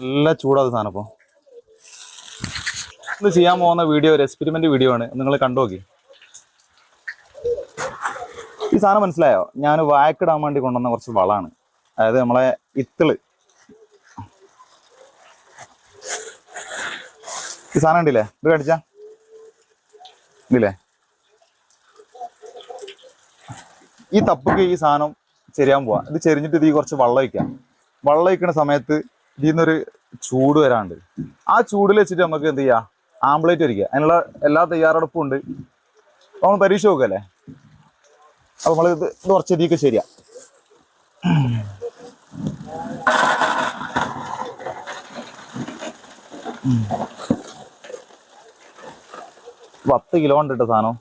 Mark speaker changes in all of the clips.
Speaker 1: നല്ല ചൂടാത് സാധനം ഇപ്പോൾ ഇന്ന് ചെയ്യാൻ പോകുന്ന വീഡിയോ ഒരു എക്സ്പെരിമെന്റ് വീഡിയോ ആണ്. നിങ്ങൾ കണ്ടു നോക്കി. ഈ സാധനം മനസ്സിലായോ? ഞാൻ വായക്കിടാൻ വേണ്ടി കൊണ്ടുവന്ന കുറച്ച് വളമാണ്. അതായത് നമ്മളെ ഇത്തിൾ. ഈ സാധനം ഉണ്ടില്ലേ? ഇത് കടിച്ച? ഇല്ലേ? ഈ തപ്പക്ക് ഈ സാധനം ചെരിയാൻ പോവാ. ഇത് ചെരിഞ്ഞിട്ട് ഇതിൽ കുറച്ച് വെള്ളം വയ്ക്കാം വെള്ളം വയ്ക്കുന്ന സമയത്ത് ഇതിൽ നിന്നൊരു ചൂട് വരാണ്ട്. ആ ചൂടിൽ വെച്ചിട്ട് നമുക്ക് എന്ത് ചെയ്യാം? ആംബ്ലേറ്റ് വരിക അതിനുള്ള എല്ലാ തയ്യാറെടുപ്പും ഉണ്ട്. നമ്മൾ പരീക്ഷ നോക്കല്ലേ? അപ്പൊ നമ്മൾ ഇത് കുറച്ച് ഇതിക്ക് ശരിയാ. പത്ത് കിലോ ഉണ്ട് കേട്ടോ സാധനം.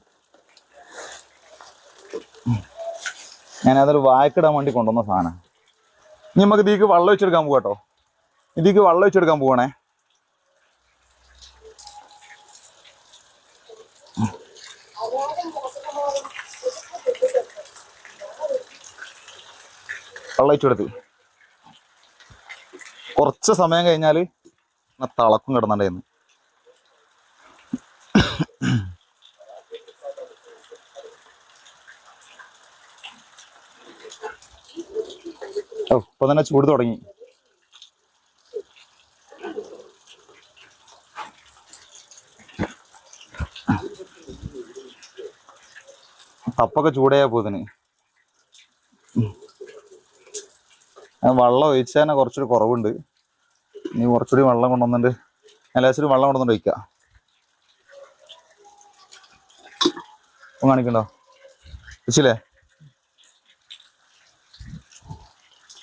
Speaker 1: ഞാൻ അതൊരു വായക്കിടാൻ വേണ്ടി കൊണ്ടുവന്ന സാധനം. ഇനി നമുക്ക് ഇതിക്ക് വെള്ളം വെച്ചെടുക്കാൻ പോകാം കേട്ടോ. ഇതിക്ക് വെള്ളം വെച്ചെടുക്കാൻ പോവണേ. വെള്ളം വെച്ചെടുത്ത് കുറച്ച് സമയം കഴിഞ്ഞാൽ തളക്കും കിടന്നുണ്ടായിരുന്നു. ഓ ഇപ്പൊ തന്നെ ചൂട് തുടങ്ങി. അപ്പൊക്കെ ചൂടായ പോതിന്. വെള്ളം ഒഴിച്ചാൽ തന്നെ കുറച്ചൊരു കുറവുണ്ട്. ഇനി കുറച്ചുകൂടി വെള്ളം കൊണ്ടുവന്നിട്ട് ലേശം വെള്ളം കൊണ്ടുവന്നിട്ട് ഒഴിക്കാം. കാണിക്കണ്ടോ? വെച്ചില്ലേ?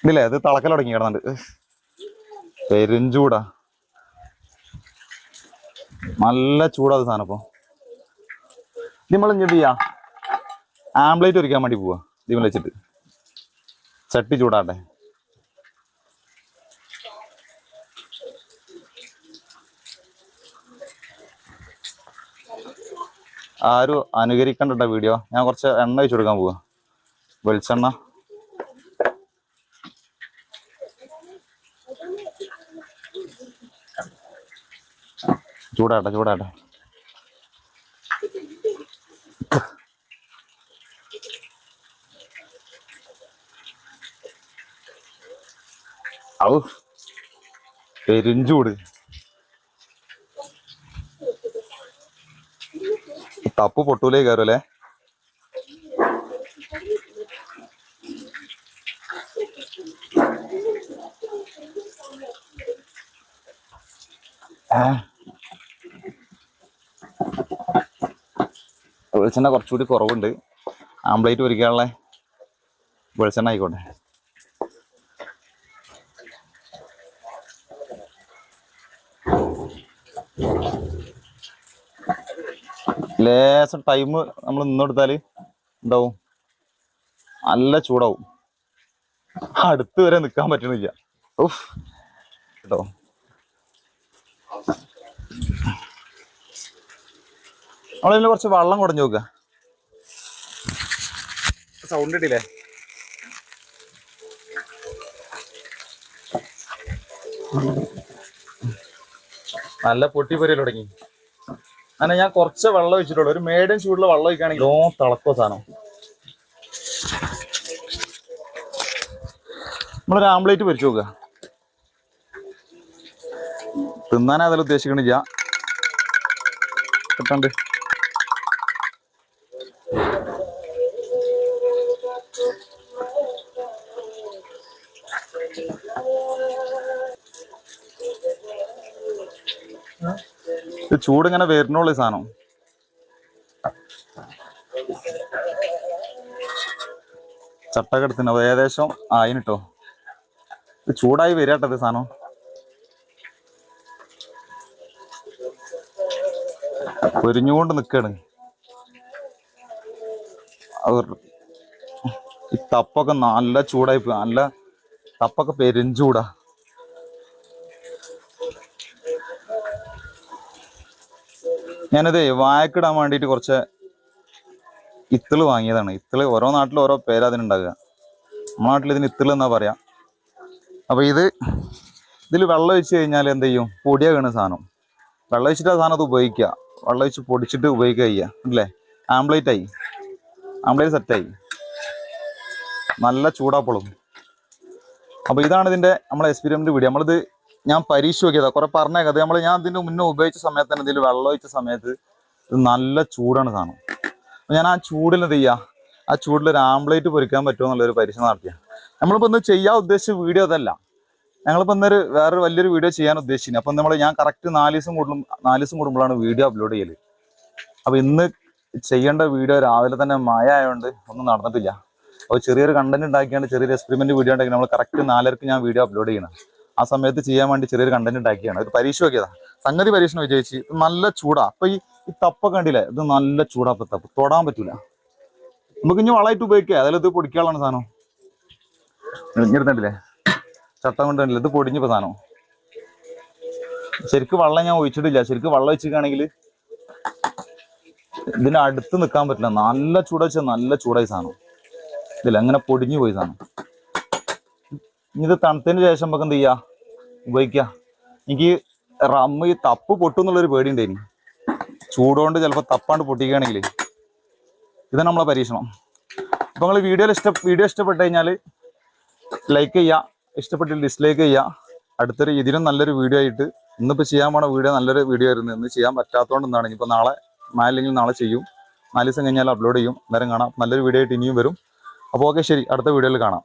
Speaker 1: ഇതില്ലേ അത് തിളക്കൽ തുടങ്ങി കിടന്നുണ്ട്. പെരുംചൂടാ നല്ല ചൂടാ അത് സാധനം ഇപ്പൊ. നമ്മൾ എന്ത് ചെയ്യാ? ആംപ്ലേറ്റ് ഒരുക്കാൻ വേണ്ടി പോവാ ഇതിമൽ വെച്ചിട്ട്. ചട്ടി ചൂടാട്ടെ ആരും അനുകരിക്കണ്ട വീഡിയോ ഞാൻ കുറച്ച് എണ്ണ വെച്ച് കൊടുക്കാൻ പോവാ. വെളിച്ചെണ്ണ. ചൂടാട്ടെ ചൂടാട്ടെ. ഔ പെരിഞ്ചൂട് തപ്പ് പൊട്ടൂലേ കയറൂലേ? വെളിച്ചെണ്ണ കുറച്ചുകൂടി കുറവുണ്ട്. ആംപ്ലേറ്റ് പൊരിക്കാനുള്ള വെളിച്ചെണ്ണ ആയിക്കോട്ടെ. ലേശം ടൈം നമ്മൾ നിന്നെടുത്താൽ എന്താവും? നല്ല ചൂടാവും. അടുത്ത് വരെ നിൽക്കാൻ പറ്റണില്ല. ഉഫ്. കേട്ടോ? നമ്മളിതിൽ കുറച്ച് വെള്ളം കുടഞ്ഞു നോക്കുക സൗണ്ട് ഇട്ടില്ലേ നല്ല പൊട്ടി പൊരിയൽ തുടങ്ങി. അങ്ങനെ ഞാൻ കുറച്ച് വെള്ളം ഒഴിച്ചിട്ടുള്ളൂ. ഒരു മേടൻ ചൂടുള്ള വെള്ളം ഒഴിക്കുകയാണെങ്കിൽ ഓ തിളക്കോ സാധനം. നമ്മളൊരു ആംപ്ലേറ്റ് പൊരിച്ചു നോക്കുക തിന്നാൻ അതിൽ ഉദ്ദേശിക്കണില്ല കിട്ടണ്ട്. ചൂടിങ്ങനെ വരുന്നുള്ളൂ സാധനം. ചട്ടക്കെടുത്തിന് ഏകദേശം ആയിട്ടോ ചൂടായി വരാട്ടത് സാധനം. പൊരിഞ്ഞുകൊണ്ട് നിക്കാണ്. അവർ ഈ തപ്പൊക്കെ നല്ല ചൂടായി പോയി. നല്ല തപ്പൊക്കെ പെരുംചൂടാ ഞാനത് വായക്കിടാൻ വേണ്ടിയിട്ട് കുറച്ച് ഇത്തിൾ വാങ്ങിയതാണ്. ഇത്തിൾ ഓരോ നാട്ടിലും ഓരോ പേരാ അതിനുണ്ടാകുക നമ്മുടെ നാട്ടിൽ ഇതിന് ഇത്തിൾ എന്നാ പറയാ. അപ്പൊ ഇത് ഇതിൽ വെള്ളം ഒഴിച്ച് കഴിഞ്ഞാൽ എന്ത് ചെയ്യും? പൊടിയാകണ സാധനം. വെള്ളം ഒഴിച്ചിട്ട് ആ സാധനം അത് ഉപയോഗിക്കുക. വെള്ളം ഒഴിച്ച് പൊടിച്ചിട്ട് ഉപയോഗിക്കുക ചെയ്യുക. അല്ലേ? ആംപ്ലേറ്റ് ആയി. ആംപ്ലേറ്റ് സെറ്റായി നല്ല ചൂടാപ്പളും. അപ്പൊ ഇതാണ് ഇതിന്റെ നമ്മളെ എക്സ്പെരിമെന്റ് വീഡിയോ നമ്മളിത് ഞാൻ പരീക്ഷ നോക്കിയതാ. കുറെ പറഞ്ഞേക്കാം അത് നമ്മൾ ഞാൻ ഇതിന്റെ മുന്നേ ഉപയോഗിച്ച സമയത്ത് തന്നെ ഇതിൽ വെള്ളം ഒഴിച്ച സമയത്ത് ഇത് നല്ല ചൂടാണ് സാധനം. അപ്പോൾ ഞാൻ ആ ചൂടിൽ എന്ത് ചെയ്യാ? ആ ചൂടിൽ ഒരു ആംപ്ലേറ്റ് പൊരിക്കാൻ പറ്റുമോ എന്നുള്ളൊരു പരീക്ഷ നടത്തിയ. നമ്മളിപ്പോ ഒന്ന് ചെയ്യാൻ ഉദ്ദേശിച്ച വീഡിയോ അതല്ല. ഞങ്ങളിപ്പോ ഇന്നൊരു വേറൊരു വലിയൊരു വീഡിയോ ചെയ്യാൻ ഉദ്ദേശിച്ചു അപ്പം നമ്മൾ ഞാൻ കറക്റ്റ് നാല് ദിവസം കൂടും നാല് ദിവസം കൂടുമ്പോഴാണ് വീഡിയോ അപ്ലോഡ് ചെയ്യൽ. അപ്പോൾ ഇന്ന് ചെയ്യേണ്ട വീഡിയോ രാവിലെ തന്നെ മഴ ആയതുകൊണ്ട് ഒന്നും നടന്നിട്ടില്ല. അപ്പോൾ ചെറിയൊരു കണ്ടന്റ് ഉണ്ടാക്കിയാണ് ചെറിയൊരു എക്സ്പെരിമെന്റ് വീഡിയോ ഉണ്ടാക്കി നമ്മൾ കറക്റ്റ് നാലരക്ക് ഞാൻ വീഡിയോ അപ്ലോഡ് ചെയ്യണം. ആ സമയത്ത് ചെയ്യാൻ വേണ്ടി ചെറിയൊരു കണ്ടന്റ് ഉണ്ടാക്കിയാണ്. ഒരു പരീക്ഷ നോക്കിയതാ. സംഗതി പരീക്ഷണം വിജയിച്ച് നല്ല ചൂടാ. അപ്പൊ ഈ ഈ തപ്പ കണ്ടില്ലേ? ഇത് നല്ല ചൂടാ ഇപ്പൊ തപ്പ്. തൊടാൻ പറ്റൂല. നമുക്ക് ഇനി വളമായിട്ട് ഉപയോഗിക്കാം. അതായത് ഇത് പൊടിക്കാനുള്ള സാധനം. ഇഞ്ഞിരുന്നിട്ടില്ലേ ചട്ടം കൊണ്ട് കണ്ടില്ല ഇത് പൊടിഞ്ഞിപ്പോ സാധനം. ശരിക്കും വെള്ളം ഞാൻ ഒഴിച്ചിട്ടില്ല. ശരിക്കും വെള്ളം ഒഴിച്ചിരിക്കുകയാണെങ്കിൽ ഇതിന് അടുത്ത് നിൽക്കാൻ പറ്റില്ല. നല്ല ചൂട് വെച്ചാൽ നല്ല ചൂടായി സാധനം. ഇതില്ല അങ്ങനെ പൊടിഞ്ഞു പോയി സാധനം. ഇത് തണുത്തതിന് ശേഷം നമുക്ക് എന്ത് ചെയ്യാ? ഉപയോഗിക്കുക എനിക്ക് റമ്മ് ഈ തപ്പ് പൊട്ടും എന്നുള്ളൊരു പേടി ഉണ്ടായിനി ചൂടുകൊണ്ട് ചിലപ്പോൾ തപ്പാണ്ട് പൊട്ടിക്കുകയാണെങ്കിൽ ഇതാണ് നമ്മളെ പരീക്ഷണം. അപ്പൊ നിങ്ങൾ വീഡിയോയിൽ ഇഷ്ട വീഡിയോ ഇഷ്ടപ്പെട്ട് കഴിഞ്ഞാൽ ലൈക്ക് ചെയ്യുക. ഇഷ്ടപ്പെട്ടിട്ട് ഡിസ്ലൈക്ക് ചെയ്യുക അടുത്തൊരു ഇതിനും നല്ലൊരു വീഡിയോ ആയിട്ട് ഇന്നിപ്പോൾ ചെയ്യാൻ പോണ വീഡിയോ നല്ലൊരു വീഡിയോ ആയിരുന്നു. ഇന്ന് ചെയ്യാൻ പറ്റാത്തതുകൊണ്ട് എന്താണ് ഇനിയിപ്പോൾ നാളെ അല്ലെങ്കിൽ നാളെ ചെയ്യും. നാല് ദിവസം കഴിഞ്ഞാൽ അപ്ലോഡ് ചെയ്യും. അന്നേരം കാണാം. നല്ലൊരു വീഡിയോ ആയിട്ട് ഇനിയും വരും. അപ്പോൾ ഓക്കെ ശരി. അടുത്ത വീഡിയോയിൽ കാണാം.